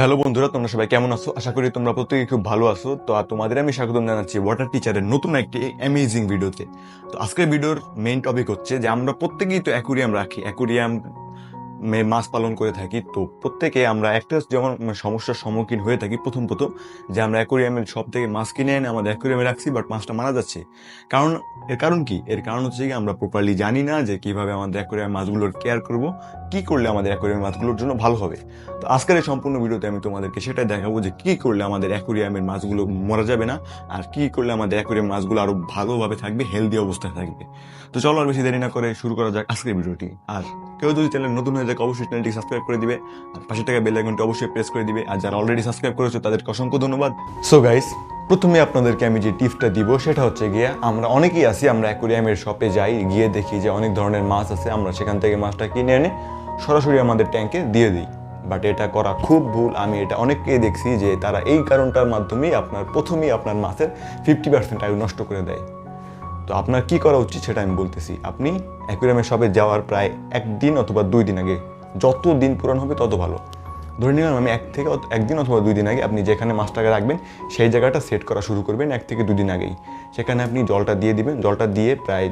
Hello বন্ধুরা, তোমরা সবাই কেমন আছো? আশা করি তোমরা প্রত্যেকে খুব ভালো আছো। তো তোমাদের আমি স্বাগতম জানাচ্ছি ওয়াটার টিচারের নতুন একটি অ্যামেজিং ভিডিওতে তো। আজকের ভিডিওর মেন টপিক হচ্ছে যে আমরা প্রত্যেকেই তো অ্যাকুরিয়াম রাখি। অ্যাকুরিয়াম মাছ পালন করে থাকি, তো প্রত্যেকে আমরা একটা যেমন সমস্যার সম্মুখীন হয়ে থাকি প্রথম প্রথম, যে আমরা অ্যাকুরিয়ামের সব থেকে মাছ কিনে এনে আমাদের অ্যাকুরিয়ামে রাখছি বাট মাছটা মারা যাচ্ছে। কারণ, এর কারণ কি? এর কারণ হচ্ছে কি, আমরা প্রপারলি জানি না যে কীভাবে আমাদের অ্যাকুরিয়াম মাছগুলোর কেয়ার করব, কি করলে আমাদের অ্যাকুরিয়াম মাছগুলোর জন্য ভালো হবে। তো আজকের এই সম্পূর্ণ ভিডিওতে আমি তোমাদেরকে সেটাই দেখাবো যে কি করলে আমাদের অ্যাকুরিয়ামের মাছগুলো মরা যাবে না, আর কি করলে আমাদের অ্যাকুরিয়াম মাছগুলো আরও ভালোভাবে থাকবে হেলদি অবস্থায় থাকবে। তো চলো আর বেশি দেরি না করে শুরু করা যাক আজকের ভিডিওটি। আর কেউ যদি চ্যানেল নতুন হয়ে যায় অবশ্যই চ্যানেলটি সাবস্ক্রাইব করে দিবে। আর পাশে টাকা বেল আইকনটি অবশ্যই প্রেস করে দিবে। আর যারা অলরেডি সাবস্ক্রাইব করেছ, তাদেরকে অসংখ্য ধন্যবাদ। সো গাইস প্রথমে আপনাদেরকে আমি যে টিপসটা দিব, সেটা হচ্ছে গিয়ে আমরা অনেকেই আছি, আমরা অ্যাকুরিয়ামের শপে যাই, গিয়ে দেখি যে অনেক ধরনের মাছ আছে, আমরা সেখান থেকে মাছটা কিনে এনে সরাসরি আমাদের ট্যাঙ্কে দিয়ে দিই। বাট এটা করা খুব ভুল। আমি এটা অনেককেই দেখছি যে তারা এই কারণটার মাধ্যমেই আপনার, প্রথমেই আপনার মাছের ফিফটি পার্সেন্ট আয়ু নষ্ট করে দেয়। তো আপনার কি করা উচিত সেটা আমি বলতেছি। আপনি অ্যাকুরিয়ামের সবে যাওয়ার প্রায় একদিন অথবা দুই দিন আগে যত দিন পূরণ হবে তত ভালো। ধরে নিলাম আমি এক থেকে একদিন অথবা দুই দিন আগে আপনি যেখানে মাছটাকে রাখবেন, সেই জায়গাটা সেট করা শুরু করবেন এক থেকে দুই দিন আগেই। সেখানে আপনি জলটা দিয়ে দিবেন, জলটা দিয়ে প্রায়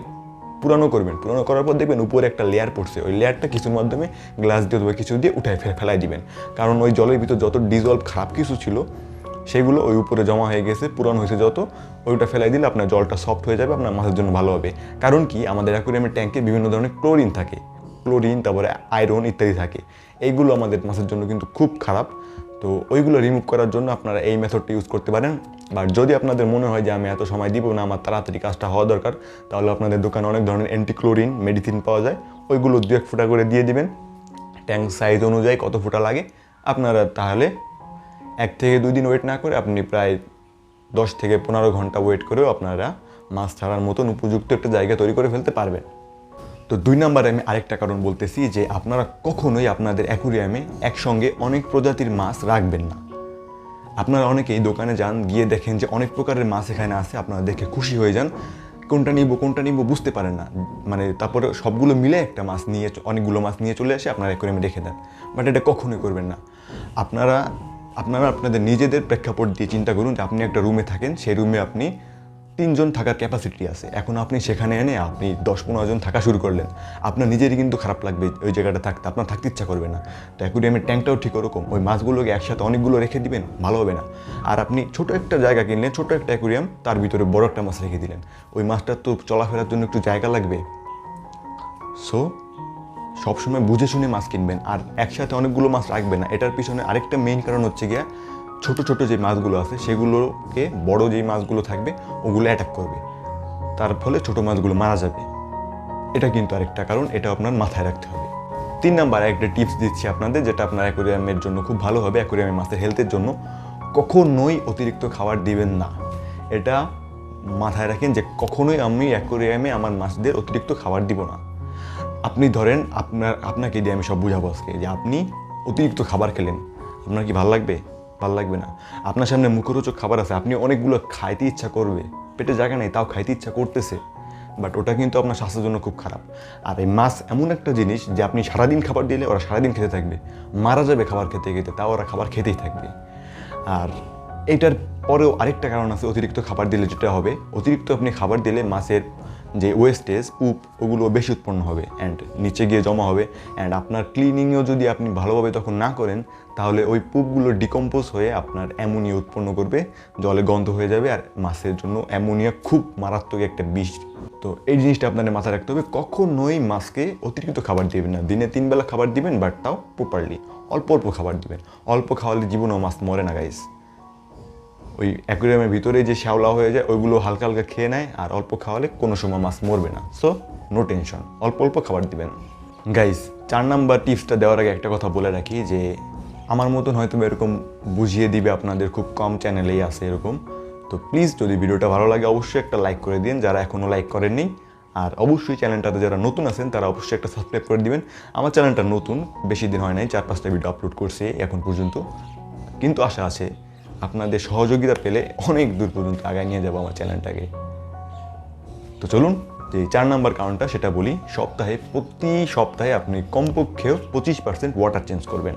পুরানো করবেন। পুরানো করার পর দেখবেন উপরে একটা লেয়ার পড়ছে। ওই লেয়ারটা কিছুর মাধ্যমে গ্লাস দিয়ে অথবা কিছু দিয়ে উঠায় ফেলাই দিবেন। কারণ ওই জলের ভিতর যত ডিজলভ খারাপ কিছু ছিল সেগুলো ওই উপরে জমা হয়ে গেছে, পুরানো হয়েছে যত, ওইটা ফেলাই দিলে আপনার জলটা সফট হয়ে যাবে, আপনার মাছের জন্য ভালো হবে। কারণ কি? আমাদের অ্যাকুরিয়ামের ট্যাঙ্কে বিভিন্ন ধরনের ক্লোরিন থাকে। ক্লোরিন তারপরে আয়রন ইত্যাদি থাকে। এইগুলো আমাদের মাছের জন্য কিন্তু খুব খারাপ। তো ওইগুলো রিমুভ করার জন্য আপনারা এই মেথডটা ইউজ করতে পারেন। বাট যদি আপনাদের মনে হয় যে আমি এত সময় দিব না, আমার তাড়াতাড়ি কাজটা হওয়া দরকার, তাহলে আপনাদের দোকানে অনেক ধরনের অ্যান্টিক্লোরিন মেডিসিন পাওয়া যায়। ওইগুলো দু এক ফুটা করে দিয়ে দিবেন। ট্যাঙ্ক সাইজ অনুযায়ী কত ফুটা লাগে, আপনারা তাহলে এক থেকে দুই দিন ওয়েট না করে আপনি প্রায় দশ থেকে পনেরো ঘণ্টা ওয়েট করেও আপনারা মাছ ছাড়ার মতন উপযুক্ত একটা জায়গা তৈরি করে ফেলতে পারবেন। তো দুই নম্বরে আমি আরেকটা কারণ বলতেছি যে আপনারা কখনোই আপনাদের অ্যাকুরিয়ামে একসঙ্গে অনেক প্রজাতির মাছ রাখবেন না। আপনারা অনেকেই দোকানে যান, গিয়ে দেখেন যে অনেক প্রকারের মাছ এখানে আছে, আপনারা দেখে খুশি হয়ে যান। কোনটা নিব কোনটা নিব বুঝতে পারেন না। মানে তারপরে সবগুলো মিলে একটা মাছ নিয়ে অনেকগুলো মাছ নিয়ে চলে আসে, আপনারা অ্যাকুরিয়ামে রেখে দেন। বাট এটা কখনোই করবেন না। আপনারা আপনারা আপনাদের নিজেদের প্রেক্ষাপট দিয়ে চিন্তা করুন যে আপনি একটা রুমে থাকেন, সেই রুমে আপনি তিনজন থাকার ক্যাপাসিটি আছে। এখন আপনি সেখানে এনে আপনি দশ পনেরো জন থাকা শুরু করলেন। আপনার নিজেরই কিন্তু খারাপ লাগবে ওই জায়গাটা থাকতে, আপনার থাকতে ইচ্ছা করবে না। তো অ্যাকুরিয়ামের ট্যাঙ্কটাও ঠিক ওরকম। ওই মাছগুলোকে একসাথে অনেকগুলো রেখে দিবেন, ভালো হবে না। আর আপনি ছোট একটা জায়গা কিনলেন, ছোট একটা অ্যাকুরিয়াম তার ভিতরে বড় একটা মাছ রেখে দিলেন। ওই মাছটার তো চলাফেরার জন্য একটু জায়গা লাগবে। সো সবসময় বুঝে শুনে মাছ কিনবেন, আর একসাথে অনেকগুলো মাছ রাখবেন না। এটার পিছনে আরেকটা মেইন কারণ হচ্ছে গিয়া ছোট ছোট যে মাছগুলো আছে, সেগুলোকে বড় যেই মাছগুলো থাকবে, ওগুলো অ্যাটাক করবে। তার ফলে ছোট মাছগুলো মারা যাবে। এটা কিন্তু আরেকটা কারণ, এটা আপনার মাথায় রাখতে হবে। তিন নাম্বার, একটা টিপস দিচ্ছি আপনাদের, যেটা আপনার অ্যাকোরিয়ামের জন্য খুব ভালো হবে অ্যাকোরিয়ামের মাছের হেলথের জন্য। কখনোই অতিরিক্ত খাবার দিবেন না। এটা মাথায় রাখেন যে কখনোই আমি অ্যাকোরিয়ামে আমার মাছদের অতিরিক্ত খাবার দিব না। আপনি ধরেন আপনার, আপনাকে দিয়ে আমি সব বুঝাবো আজকে যে আপনি অতিরিক্ত খাবার খেলেন। আপনার কি ভালো লাগবে? ভালো লাগবে না। আপনার সামনে মুখরোচক খাবার আছে, আপনি অনেকগুলো খাইতে ইচ্ছা করবে। পেটে জায়গা নেই, তাও খাইতে ইচ্ছা করতেছে। বাট ওটা কিন্তু আপনার স্বাস্থ্যের জন্য খুব খারাপ। আর এই মাছ এমন একটা জিনিস যে আপনি সারাদিন খাবার দিলে ওরা সারাদিন খেতে থাকবে। মারা যাবে খাবার খেতে খেতে, তাও ওরা খাবার খেতেই থাকবে। আর এটার পরেও আরেকটা কারণ আছে অতিরিক্ত খাবার দিলে, যেটা হবে, অতিরিক্ত আপনি খাবার দিলে মাছের যে ওয়েস্টেজ পুপ ওগুলো বেশি উৎপন্ন হবে অ্যান্ড নিচে গিয়ে জমা হবে অ্যান্ড আপনার ক্লিনিংও যদি আপনি ভালোভাবে তখন না করেন, তাহলে ওই পুপগুলো ডিকম্পোজ হয়ে আপনার অ্যামোনিয়া উৎপন্ন করবে, জলে গন্ধ হয়ে যাবে আর মাছের জন্য অ্যামোনিয়া খুব মারাত্মক একটা বিষ। তো এই জিনিসটা আপনাদের মাথায় রাখতে হবে, কখনোই মাছকে অতিরিক্ত খাবার দিবেন না। দিনে তিনবেলা খাবার দিবেন বাট তাও প্রপারলি অল্প অল্প খাবার দিবেন। অল্প খাওয়ালে জীবনেও মাছ মরে না গাইস ওই অ্যাকুরিয়ামের ভিতরে যে শ্যাওলা হয়ে যায়, ওইগুলো হালকা হালকা খেয়ে নেয় আর অল্প খাওয়ালে কোনো সময় মাছ মরবে না। সো নো টেনশন অল্প অল্প খাবার দিবেন। গাইস চার নাম্বার টিপসটা দেওয়ার আগে একটা কথা বলে রাখি যে, আমার মতন হয়তো এরকম বুঝিয়ে দিবে আপনাদের খুব কম চ্যানেলেই আছে এরকম। তো প্লিজ যদি ভিডিওটা ভালো লাগে, অবশ্যই একটা লাইক করে দিন। যারা এখনও লাইক করেননি, আর অবশ্যই চ্যানেলটাতে যারা নতুন আছেন, তারা অবশ্যই একটা সাবস্ক্রাইব করে দিবেন। আমার চ্যানেলটা নতুন, বেশি দিন হয় নাই, চার পাঁচটা ভিডিও আপলোড করছে এখন পর্যন্ত। কিন্তু আশা আছে আপনাদের সহযোগিতা পেলে অনেক দূর পর্যন্ত আগায় নিয়ে যাব আমার চ্যানেলটাকে। তো চলুন, যে চার নাম্বার কারণটা সেটা বলি। সপ্তাহে, প্রতি সপ্তাহে আপনি কমপক্ষেও পঁচিশ পার্সেন্ট ওয়াটার চেঞ্জ করবেন।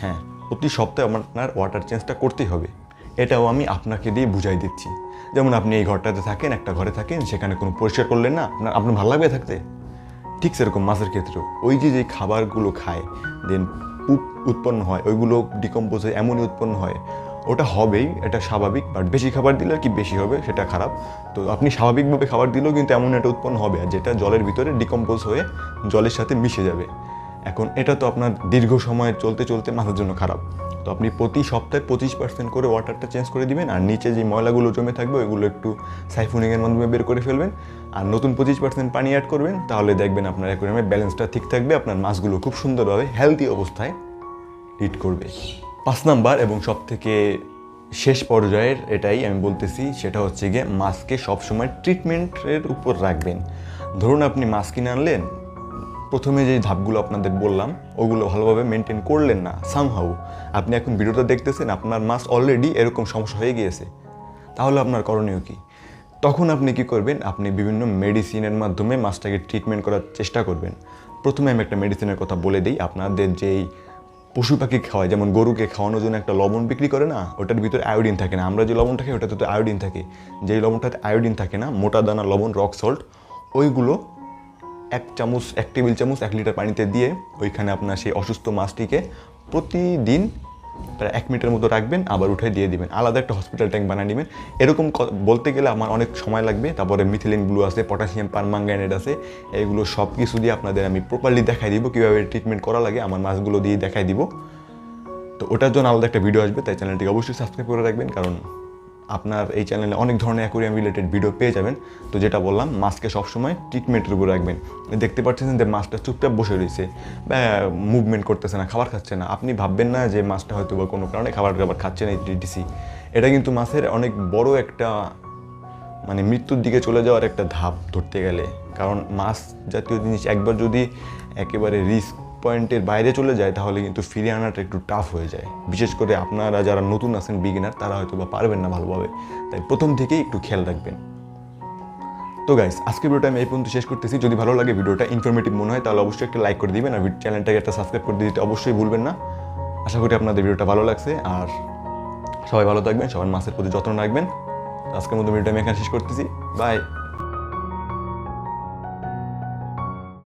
হ্যাঁ প্রতি সপ্তাহে আপনার ওয়াটার চেঞ্জটা করতেই হবে। এটাও আমি আপনাকে দিয়ে বুঝাই দিচ্ছি। যেমন আপনি এই ঘরটাতে থাকেন, একটা ঘরে থাকেন, সেখানে কোনো পরিষ্কার করলেন না, আপনার আপনার ভালো লাগবে থাকতে? ঠিক সেরকম মাছের ক্ষেত্রেও। ওই যে যে খাবারগুলো খায় দেন উপ উৎপন্ন হয়, ওইগুলো ডিকম্পোজ হয়ে এমনই উৎপন্ন হয়। ওটা হবেই, এটা স্বাভাবিক বাট বেশি খাবার দিলে আর কি বেশি হবে, সেটা খারাপ। তো আপনি স্বাভাবিকভাবে খাবার দিলেও কিন্তু এমন একটা উৎপন্ন হবে আর যেটা জলের ভিতরে ডিকম্পোজ হয়ে জলের সাথে মিশে যাবে। এখন এটা তো আপনার দীর্ঘ সময় চলতে চলতে মাথার জন্য খারাপ। তো আপনি প্রতি সপ্তাহে পঁচিশ পার্সেন্ট করে ওয়াটারটা চেঞ্জ করে দিবেন, আর নিচে যে ময়লাগুলো জমে থাকবে, ওইগুলো একটু সাইফুনিংয়ের মাধ্যমে বের করে ফেলবেন। আর নতুন পঁচিশ পার্সেন্ট পানি অ্যাড করবেন, তাহলে দেখবেন আপনার অ্যাকোয়ারিয়ামের ব্যালেন্সটা ঠিক থাকবে, আপনার মাছগুলো খুব সুন্দরভাবে হেলদি অবস্থায় লিড করবে। পাঁচ নাম্বার এবং সব থেকে শেষ পর্যায়ের এটাই আমি বলতেছি, সেটা হচ্ছে গিয়ে মাছকে সবসময় ট্রিটমেন্টের উপর রাখবেন। ধরুন আপনি মাছ কিনে আনলেন প্রথমে যে ধাপগুলো আপনাদের বললাম, ওগুলো ভালোভাবে মেনটেন করলেন না সামহাউ আপনি এখন ভিডিওটা দেখতেছেন, আপনার মাছ অলরেডি এরকম সমস্যা হয়ে গিয়েছে। তাহলে আপনার করণীয় কি? তখন আপনি কি করবেন? আপনি বিভিন্ন মেডিসিনের মাধ্যমে মাছটাকে ট্রিটমেন্ট করার চেষ্টা করবেন। প্রথমে আমি একটা মেডিসিনের কথা বলে দিই, আপনাদের যেই পশু পাখি খাওয়ায়, যেমন গরুকে খাওয়ানোর জন্য একটা লবণ বিক্রি করে না, ওটার ভিতরে আয়োডিন থাকে না। আমরা যে লবণটা খাই, ওটাতে তো আয়োডিন থাকে। যেই লবণটাতে আয়োডিন থাকে না, মোটা দানা, লবণ রক সল্ট ওইগুলো এক চামচ, এক টেবিল চামচ, এক লিটার পানিতে দিয়ে ওইখানে আপনার সেই অসুস্থ মাছটিকে প্রতিদিন প্রায় এক মিনিটের মতো রাখবেন, আবার উঠে দিয়ে দিবেন। আলাদা একটা হসপিটাল ট্যাঙ্ক বানিয়ে নেবেন। এরকম বলতে গেলে আমার অনেক সময় লাগবে। তারপরে মিথিলিন ব্লু আছে পটাশিয়াম পারমাঙ্গানেট আছে। এইগুলো সব কিছু দিয়ে আপনাদের আমি প্রপারলি দেখাই দিব, কীভাবে ট্রিটমেন্ট করা লাগে। আমার মাছগুলো দিয়ে দেখাই দিব। তো ওটার জন্য আলাদা একটা ভিডিও আসবে, তাই চ্যানেলটিকে অবশ্যই সাবস্ক্রাইব করে রাখবেন, কারণ আপনার এই চ্যানেলে অনেক ধরনের অ্যাকোরিয়াম রিলেটেড ভিডিও পেয়ে যাবেন। তো যেটা বললাম মাছকে সবসময় ট্রিটমেন্টের উপর রাখবেন। দেখতে পাচ্ছেন যে মাছটা চুপচাপ বসে রয়েছে। মুভমেন্ট করতেছে না, খাবার খাচ্ছে না। আপনি ভাববেন না যে মাছটা হয়তো বা কোনো কারণে খাবার খাবার খাচ্ছে না ডিটিসি এটা কিন্তু মাছের অনেক বড় একটা মানে মৃত্যুর দিকে চলে যাওয়ার একটা ধাপ ধরতে গেলে। কারণ মাছ জাতীয় জিনিস একবার যদি একেবারে রিস্ক পয়েন্টের বাইরে চলে যায়, তাহলে কিন্তু ফিরে আনাটা একটু টাফ হয়ে যায়। বিশেষ করে আপনারা যারা নতুন আছেন বিগিনার তারা হয়তো বা পারবেন না ভালোভাবে। তাই প্রথম থেকেই একটু খেয়াল রাখবেন। তো গাইস আজকের ভিডিওটা আমি এই পর্যন্ত শেষ করতেছি। যদি ভালো লাগে ভিডিওটা ইনফরমেটিভ মনে হয়, তাহলে অবশ্যই একটা লাইক করে দিবেন। আর চ্যানেলটাকে একটা সাবস্ক্রাইব করে দিতে অবশ্যই ভুলবেন না। আশা করি আপনাদের ভিডিওটা ভালো লাগছে। আর সবাই ভালো থাকবেন, সবার মাছের প্রতি যত্ন রাখবেন। আজকের মতো ভিডিওটা আমি এখানে শেষ করতেছি। বাই